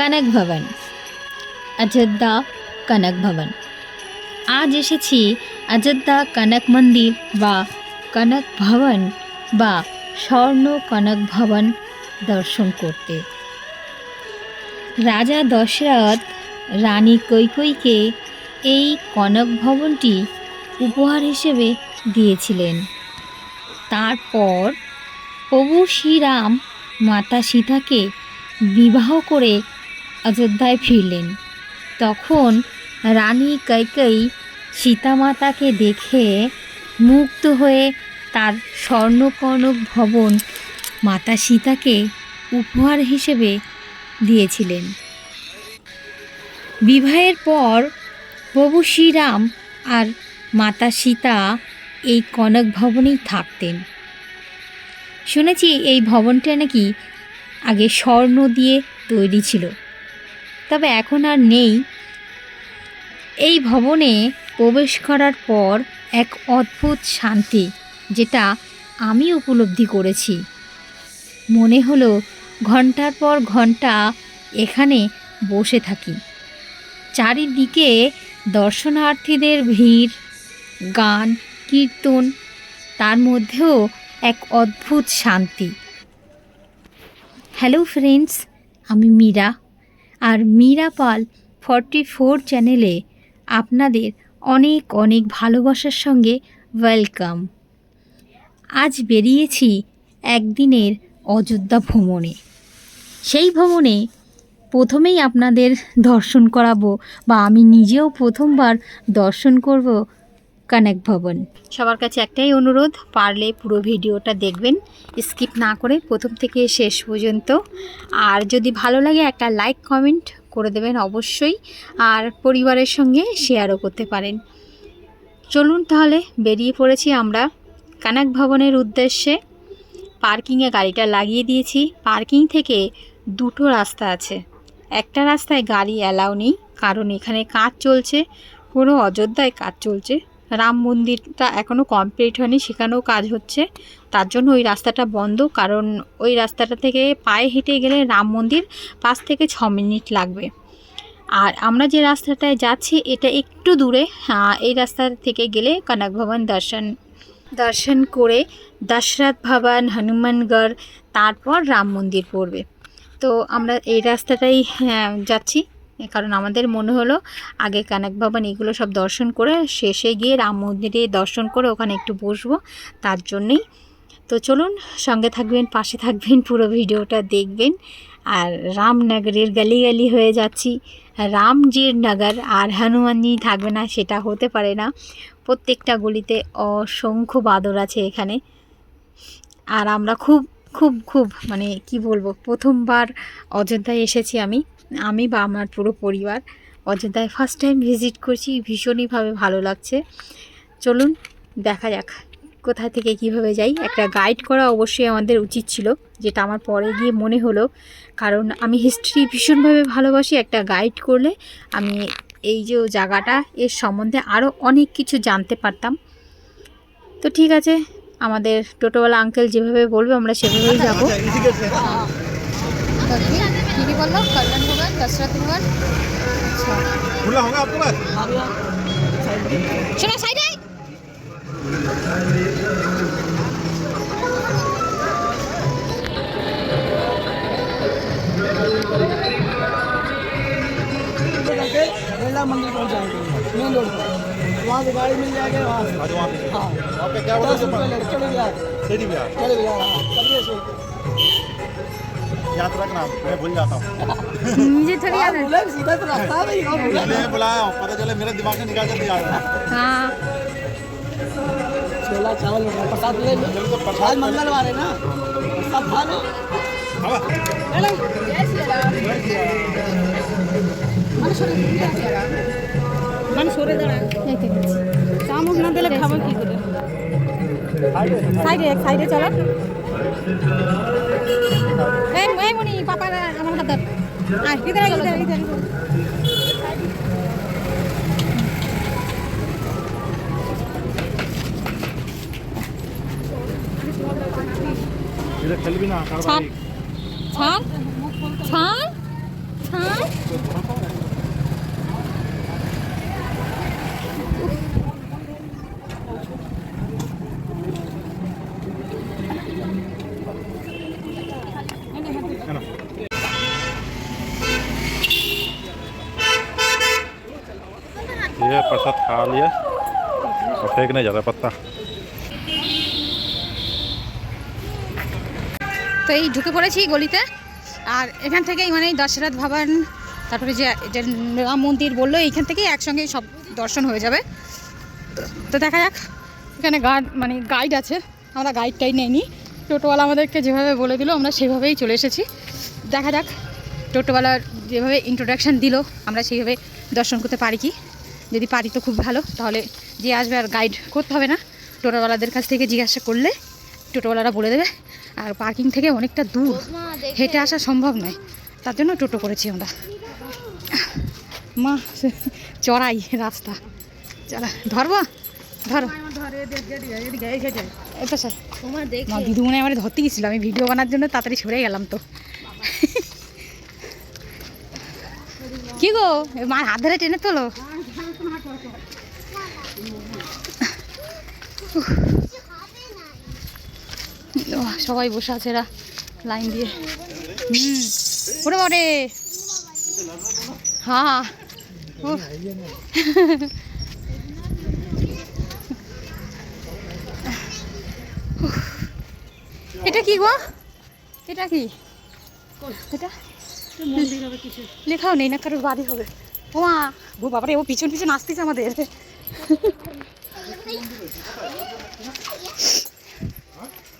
কনক ভবন। অযোধ্যা কনক ভবন। আজ এসেছি অযোধ্যা কনক মন্দির বা কনক ভবন বা স্বর্ণ কনক ভবন দর্শন করতে। রাজা দশরথ রানী কৈকৈকে এই কনক ভবনটি উপহার হিসেবে দিয়েছিলেন। তারপর প্রভু শ্রীরাম মাতা সীতাকে বিবাহ করে অযোধ্যায় ফিরলেন। তখন রানী কৈকেয়ী সীতামাতাকে দেখে মুক্ত হয়ে তার স্বর্ণকর্ণক ভবন মাতা সীতাকে উপহার হিসেবে দিয়েছিলেন। বিবাহের পর প্রভু শ্রীরাম আর মাতা সীতা এই কনক ভবনেই থাকতেন। শুনেছি এই ভবনটা নাকি আগে স্বর্ণ দিয়ে তৈরি ছিল। তবে এখন আর নেই। এই ভবনে প্রবেশ করার পর এক অদ্ভুত শান্তি, যেটা আমি উপলব্ধি করেছি। মনে হলো ঘণ্টার পর ঘণ্টা এখানে বসে থাকি। চারিদিকে দর্শনার্থীদের ভিড়, গান, কীর্তন, তার মধ্যেও এক অদ্ভুত শান্তি। হ্যালো ফ্রেন্ডস, আমি মীরা। আর মীরা পাল ফর্টি ফোর চ্যানেলে আপনাদের অনেক অনেক ভালোবাসার সঙ্গে ওয়েলকাম। আজ বেরিয়েছি একদিনের অযোধ্যা ভ্রমণে। সেই ভ্রমণে প্রথমেই আপনাদের দর্শন করাবো বা আমি নিজেও প্রথমবার দর্শন করব কনক ভবন। সবার কাছে একটাই অনুরোধ, পারলে পুরো ভিডিওটা দেখবেন, স্কিপ না করে প্রথম থেকে শেষ পর্যন্ত। আর যদি ভালো লাগে একটা লাইক, কমেন্ট করে দেবেন অবশ্যই, আর পরিবারের সঙ্গে শেয়ারও করতে পারেন। চলুন তাহলে বেরিয়ে পড়েছি আমরা কানাক ভবনের উদ্দেশ্যে। পার্কিংয়ে গাড়িটা লাগিয়ে দিয়েছি। পার্কিং থেকে দুটো রাস্তা আছে। একটা রাস্তায় গাড়ি অ্যালাউ নেই, কারণ এখানে কাজ চলছে পুরো অযোধ্যায় কাজ চলছে। রাম মন্দিরটা এখনও কমপ্লিট হয়নি সেখানেও কাজ হচ্ছে। তার জন্য ওই রাস্তাটা বন্ধ কারণ ওই রাস্তাটা থেকে পায়ে হেঁটে গেলে রাম মন্দির পাঁচ থেকে ছ মিনিট লাগবে। আর আমরা যে রাস্তাটায় যাচ্ছি এটা একটু দূরে এই রাস্তা থেকে গেলে কনক ভবন দর্শন দর্শন করে দশরথ ভবন হনুমানগড় তারপর রাম মন্দির পড়বে। তো আমরা এই রাস্তাটাই হ্যাঁ, যাচ্ছি। কারণ আমাদের মনে হলো আগে কানক ভবন এগুলো সব দর্শন করে শেষে গিয়ে রাম মন্দিরে দর্শন করে ওখানে একটু বসবো, তার জন্যেই। তো চলুন, সঙ্গে থাকবেন, পাশে থাকবেন, পুরো ভিডিওটা দেখবেন। আর রামনগরের গলি গলি হয়ে যাচ্ছি। রামজির নগর আর হনুমানজি থাকবে না, সেটা হতে পারে না। প্রত্যেকটা গলিতে অসংখ্য বাদর আছে এখানে। আর আমরা খুব খুব খুব মানে কি বলব, প্রথমবার অযোধ্যায় এসেছি আমি। আমি বা আমার পুরো পরিবার অযোধ্যায় ফার্স্ট টাইম ভিজিট করছি ভীষণইভাবে ভালো লাগছে। চলুন দেখা যাক কোথা থেকে কীভাবে যাই। একটা গাইড করা অবশ্যই আমাদের উচিত ছিল যেটা আমার পরে গিয়ে মনে হলো। কারণ আমি হিস্ট্রি ভীষণভাবে ভালোবাসি একটা গাইড করলে আমি এই যে জায়গাটা এর সম্বন্ধে আরও অনেক কিছু জানতে পারতাম। তো ঠিক আছে আমাদের টোটোওয়ালা আঙ্কেল যেভাবে বলবে আমরা সেভাবেই যাব। কি বলল? कसरत भवन अच्छा। खुला होगा आपके पास? चलो साइड आए मंदिर पहुँच जाएँगे मेन रोड पर वहाँ से गाड़ी मिल जाएगी वहाँ से। वहाँ पे। हाँ। क्या बोलते हैं चले गया। चले गया। भी आ यात्रा का नाम मैं भूल जाता हूँ। मुझे थोड़ी याद है। बोले सीधा तो रास्ता नहीं है मैं बुलाया हूँ पता चले मेरे दिमाग से निकाल कर दिया हाँ। छोला चावल प्रसाद ले लो। प्रसाद मंगलवार है ना? प्रसाद खा लो। মানে সরে দাঁড়ায় চামচ না দিলে খাবো কি করে সাইডে এক সাইডে চালা এই মনি পাপা আমার হাত ধর। আয় খেলবি না ছাড় ছাড় ছাড় ছাড়। और फेंकने जा रहा पत्ता তো এই ঢুকে পড়েছি গলিতে আর এখান থেকেই মানে দশরথ ভবন তারপরে যে যে রাম মন্দির বললো এইখান থেকেই একসঙ্গে সব দর্শন হয়ে যাবে তো দেখা যাক এখানে গার্ড মানে গাইড আছে আমরা গাইডটাই নেইনি টোটোওয়ালা আমাদেরকে যেভাবে বলে দিল আমরা সেভাবেই চলে এসেছি দেখা যাক টোটোওয়ালার যেভাবে ইন্ট্রোডাকশান দিল আমরা সেইভাবে দর্শন করতে পারি কি যদি পারি তো খুব ভালো, তাহলে যে আসবে আর গাইড করতে হবে না। টোটোওয়ালাদের কাছ থেকে জিজ্ঞাসা করলে টোটোওয়ালারা বলে দেবে। আর পার্কিং থেকে অনেকটা দূর, হেঁটে আসা সম্ভব নয়। তার জন্য টোটো করেছি আমরা। মা চড়াই রাস্তা। চলা, ধরবো? ধরো। মনে হয় আমার ধরতে গেছিল। আমি ভিডিও বানার জন্য তাড়াতাড়ি সরে গেলাম তো। কি গো? মার হাত ধরে টেনে তোলো। সবাই বসে আছে এরা লাইন দিয়ে। হুম। ওরে হ্যাঁ। এটা কি গো? এটা কি? এটা? লেখাও নেই না কারোর বাড়ি হবে। বাবারে, ও পিছন পিছন আসতেছে আমাদের।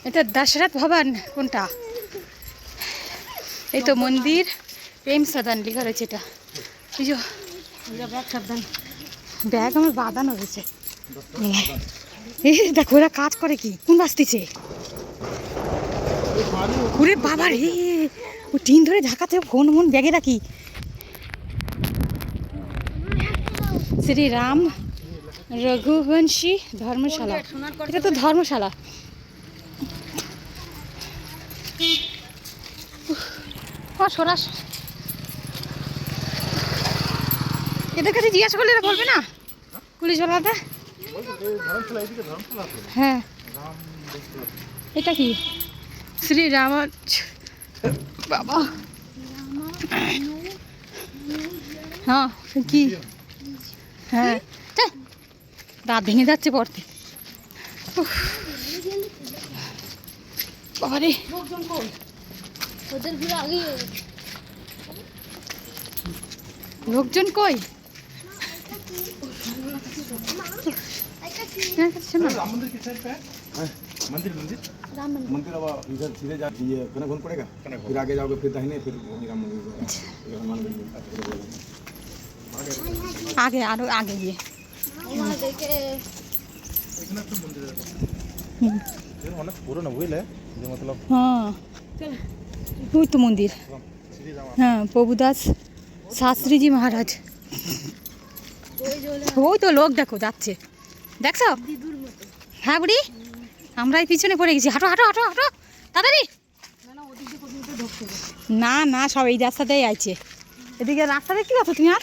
এটা দশরথ ভবন, কোনটা? এই তো মন্দির, প্রেম সাদান লেখা রয়েছে এটা। ব্যাগ আমার বাঁধানো রয়েছে। এই দেখো, ওরা কাজ করে কি? কোন বাসটিছে ওরে বাবা রে ও টিন ধরে ঢাকাতে ফোন মন ব্যাগে রাখি। শ্রী রাম রঘুবংশী ধর্মশালা। এটা তো ধর্মশালা। সরাস। এদের কাছে জিজ্ঞাসা করলে এরা বলবে না? পুলিশ বলাতে? হ্যাঁ। এটা কি? শ্রী রাম বাবা। হ্যাঁ কি? হ্যাঁ তা, দাঁত ভেঙে যাচ্ছে পড়তে উফ। বাবা রে লোকজন কই হ্যাঁ, শোনো। मंदिर मंदिर मंदिर अब इधर सीधे जा ये कनक पड़ेगा फिर आगे जाओगे फिर दाहिने फिर वहीं राम मंदिर আগে আরও আগে গিয়ে। অনেক পুরনো বুঝলে? যে মতলব হ্যাঁ। ওই তো মন্দির। হ্যাঁ প্রভুদাস শাস্ত্রীজি মহারাজ। ওই তো লোক দেখো যাচ্ছে। দেখছ? হ্যাঁ বুড়ি? আমরাই পিছনে পড়ে গেছি। হাঁটো হাঁটো হাঁটো হাঁটো। তাড়াতাড়ি। না না সব এই রাস্তাতেই আছে এদিকে রাস্তাতে কি আছো তুমি আর?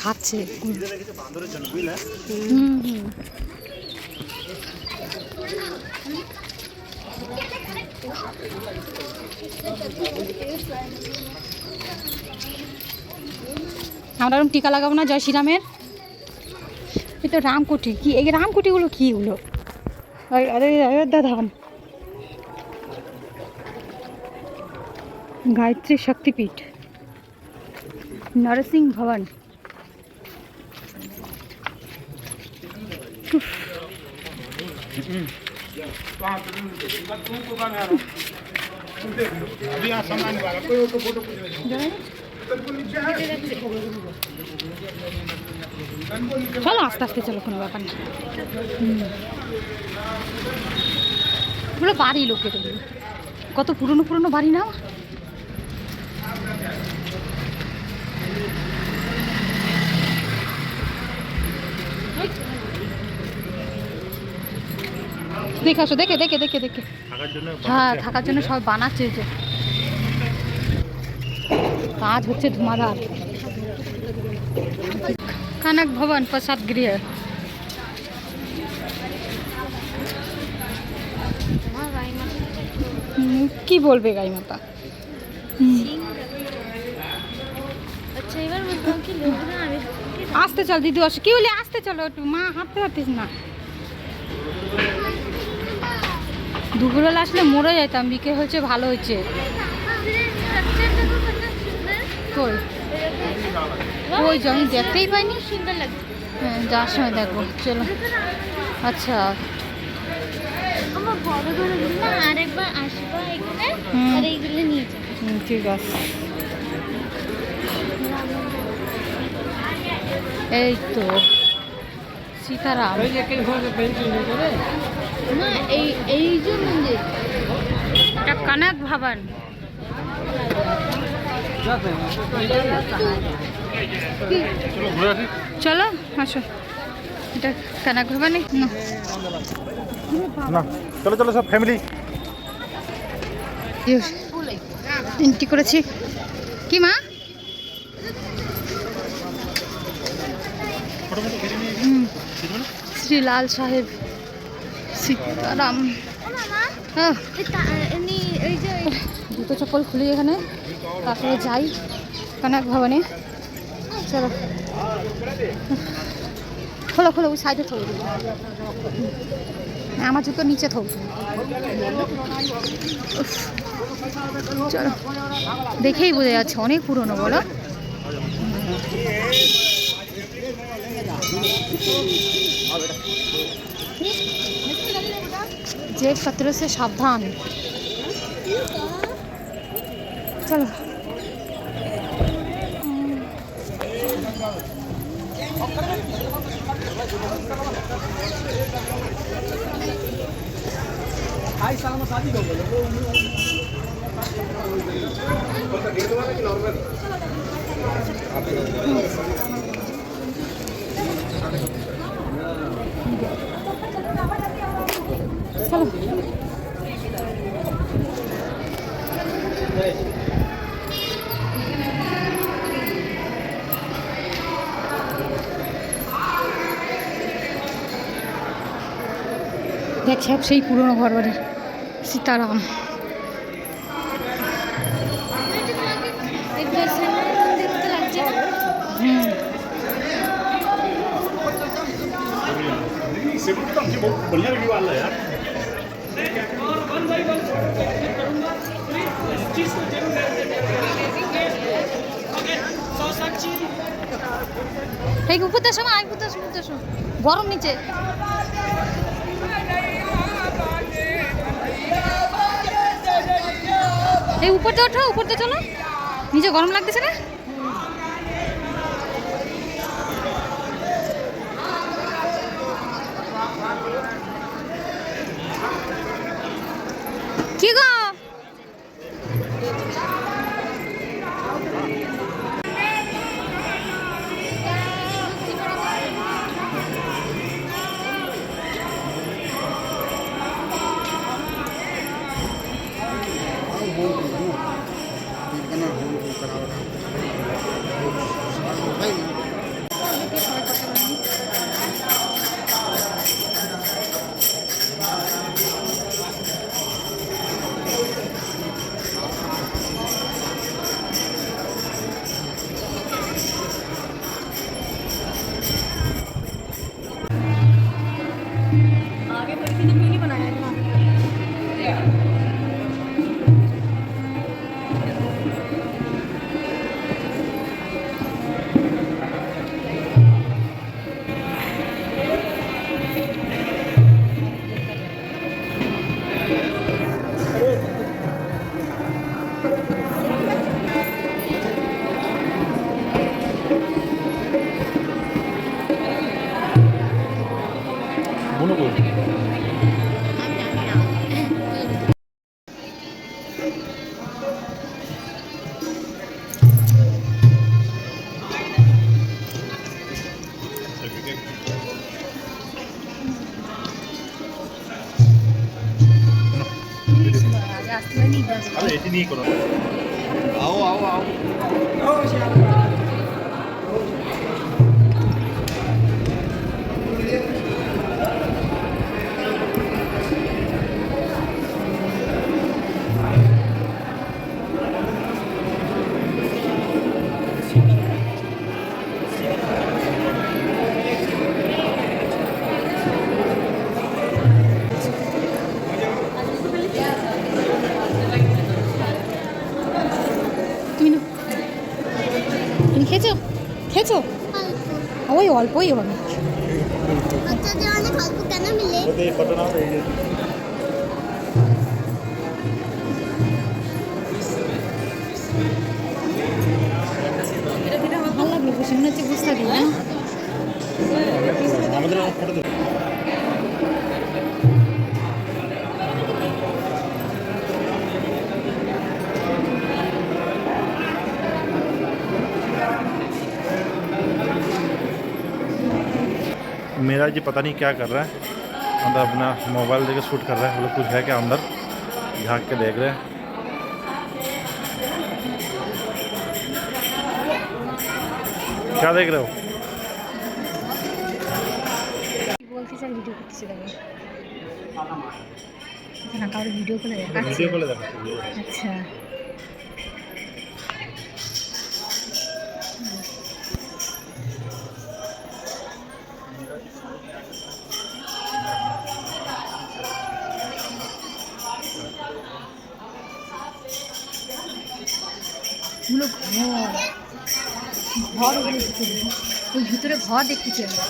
খাচ্ছে। আমরা ওরকম টিকা লাগাবো না, জয় শ্রীরামের। এই তো রামকুটি কি, এই রামকুটিগুলো কি এগুলো? আরে আরে অযোধ্যা ধাম গায়ত্রী শক্তিপীঠ, নরসিংহ ভবন। अभी यहाँ सामने वाला कोई तो फोटो জানেন? চলো আস্তে আস্তে চলো কোনো ব্যাপার না হুম। ওগুলো বাড়ি লোকের ওগুলো কত পুরনো পুরনো বাড়ি না দেখে আসো দেখে দেখে দেখে দেখে। হ্যাঁ থাকার জন্য সব বানাচ্ছে যে। কাজ হচ্ছে ধুমাধার। কনক ভবন প্রসাদ গৃহ। কি বলবে গাই মাতা? আচ্ছা আসতে চল দিদি আসো। কি বলি আসতে চলো একটু। মা হাঁটতে পারতিস না। দুপুরবেলা আসলে মরে যেতাম বিকে হয়েছে, ভালো হয়েছে। কই? ওই যে, আমি দেখতেই পাইনি। হ্যাঁ যাওয়ার সময় দেখব চলো। আচ্ছা। ঠিক আছে। এই তো, সীতারাম। না এই এই যে এটা কনক ভবন। চলো আসো। এটা কনক ভবন? না। চলো চলো সব ফ্যামিলি তিনটি করেছি। কি মা? শ্রী লাল সাহেব। সীতারাম জুতো চপ্পল খুলি এখানে। তারপরে যাই। কনক ভবনে। চলো। খোলো খোলো, ওই সাইডে থো। আমার জুতো নিচে থো। চলো। দেখেই বোঝা যাচ্ছে, অনেক পুরনো, বলো। জেট সে সাবধান। চলো। নর্মাল চলো। দেখ সেই পুরনো ঘর বাড়ি সীতারাম। গরম নিচে। এই উপরতে ওঠো উপরতে চলো। নিচে গরম লাগতেছে না? আরে এটি নিয়ে করো ওই অল্পই मेरा जी पता नहीं क्या कर रहा है अंदर अपना मोबाइल लेके शूट कर रहा है मतलब कुछ है क्या अंदर झाँक के देख रहे हैं क्या देख रहे हो বলতে চাই ভিডিও করতেছি দেখো না কারোর ভিডিও করে দেখাচ্ছি वीडियो कॉल देखो আচ্ছা এগুলো ঘর ঘর ওগুলো ভিতরে ওই ভিতরে ঘর দেখতেছি আমরা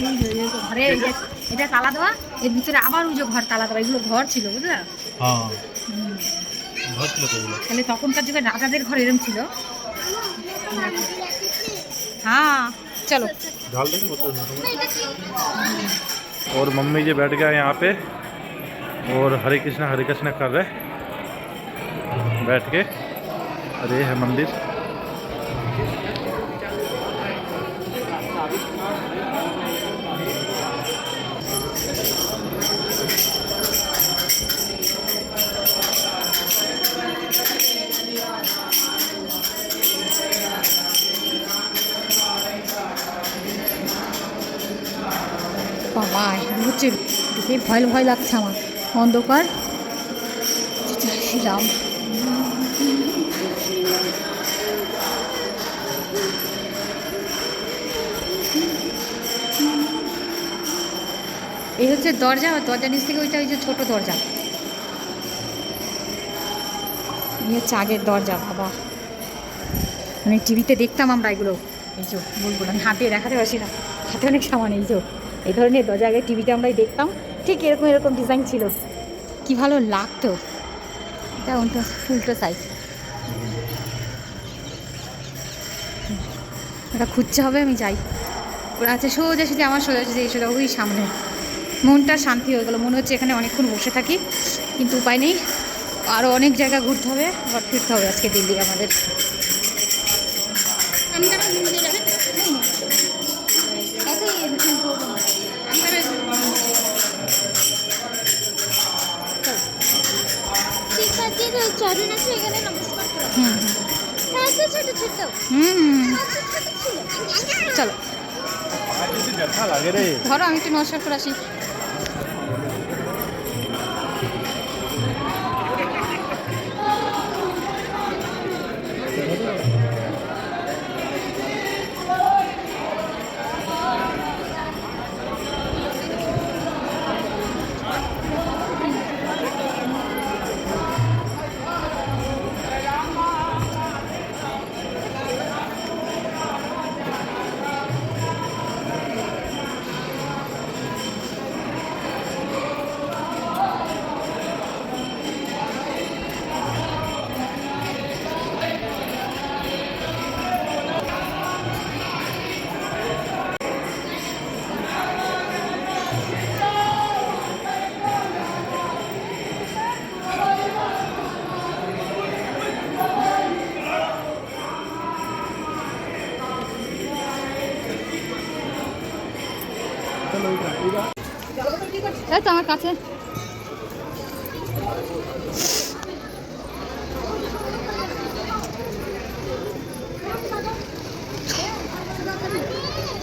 এই যে, এই যে ঘরে এই যে এটা তালা দেওয়া এর ভিতরে আবার ওই যে ঘর তালা দেওয়া এগুলো ঘর ছিল বুঝলা हाँ হুম। बहुत लोग हैं তাহলে তখনকার যুগে রাজাদের ঘর এরম ছিল হ্যাঁ চলো डाल देंगे बोतल में। और मम्मी जी बैठ गए यहाँ पे और हरे कृष्णा हरे कृष्णा कर रहे बैठ के अरे है मंदिर বাবা এগুলো হচ্ছে দেখে ভয় ভয় লাগছে আমার অন্ধকার জয় এই হচ্ছে দরজা দরজা নিচ থেকে ওইটা ওই যে ছোট দরজা। এই হচ্ছে আগের দরজা, বাবা। মানে টিভিতে দেখতাম আমরা এগুলো। এই যে বলব আমি হাতে দেখাতে পারছি না। হাতে অনেক সামান, এই যে। এই ধরনের দরজা আগে টিভিতে আমরাই দেখতাম। ঠিক এরকম এরকম ডিজাইন ছিল। কি ভালো লাগতো। এটা উল্টো উল্টো সাইজ এটা খুঁজতে হবে, আমি যাই। ওরা আছে সোজা সোজা, আমার সোজা সোজা, ওই সামনে। মনটা শান্তি হয়ে গেলো। মনে হচ্ছে এখানে অনেকক্ষণ বসে থাকি কিন্তু উপায় নেই। আরও অনেক জায়গা ঘুরতে হবে আবার ফিরতে হবে আজকে দিল্লি আমাদের। চলো। ধরো আমি একটু নমস্কার করে আসি। তো আমার কাছে।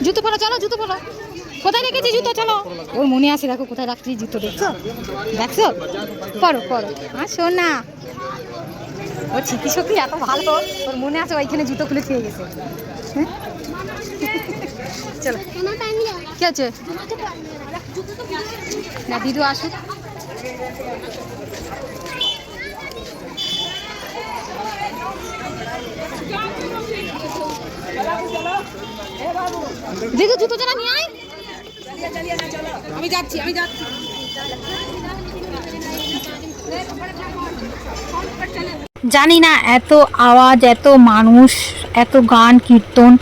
জুতো পরা চলো জুতো পরা। কোথায় রেখেছি জুতো চলো। ওর মনে আছে দেখো কোথায় রাখছি জুতো দেখছ? দেখছ? পরো পরো। শোন না। ওর স্মৃতি শক্তি এত ভালো ওর মনে আছে ওইখানে জুতো খুলে খেয়ে গেছে। হ্যাঁ? চলো। কে আছে। না, দিদু আসুক। দিদু, জুতো জানা নিয়ে আয়। আমি যাচ্ছি আমি যাচ্ছি। জানি না, এত আওয়াজ, এত মানুষ, এত গান, কীর্তন,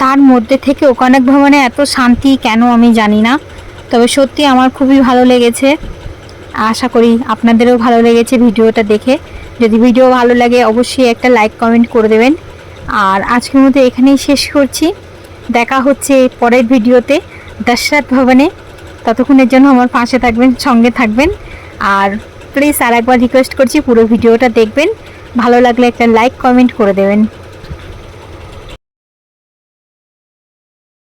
তার মধ্যে থেকে ওকানক ভবনে এত শান্তি কেন আমি জানি না। তবে সত্যি আমার খুবই ভালো লেগেছে। আশা করি আপনাদেরও ভালো লেগেছে ভিডিওটা দেখে। যদি ভিডিও ভালো লাগে অবশ্যই একটা লাইক, কমেন্ট করে দেবেন। আর আজকের মতো এখানেই শেষ করছি। দেখা হচ্ছে পরের ভিডিওতে দশরথ ভবনে। ততক্ষণের জন্য আমার পাশে থাকবেন, সঙ্গে থাকবেন। আর প্লিজ আর একবার রিকোয়েস্ট করছি পুরো ভিডিওটা দেখবেন। ভালো লাগলে একটা লাইক কমেন্ট করে দেবেন।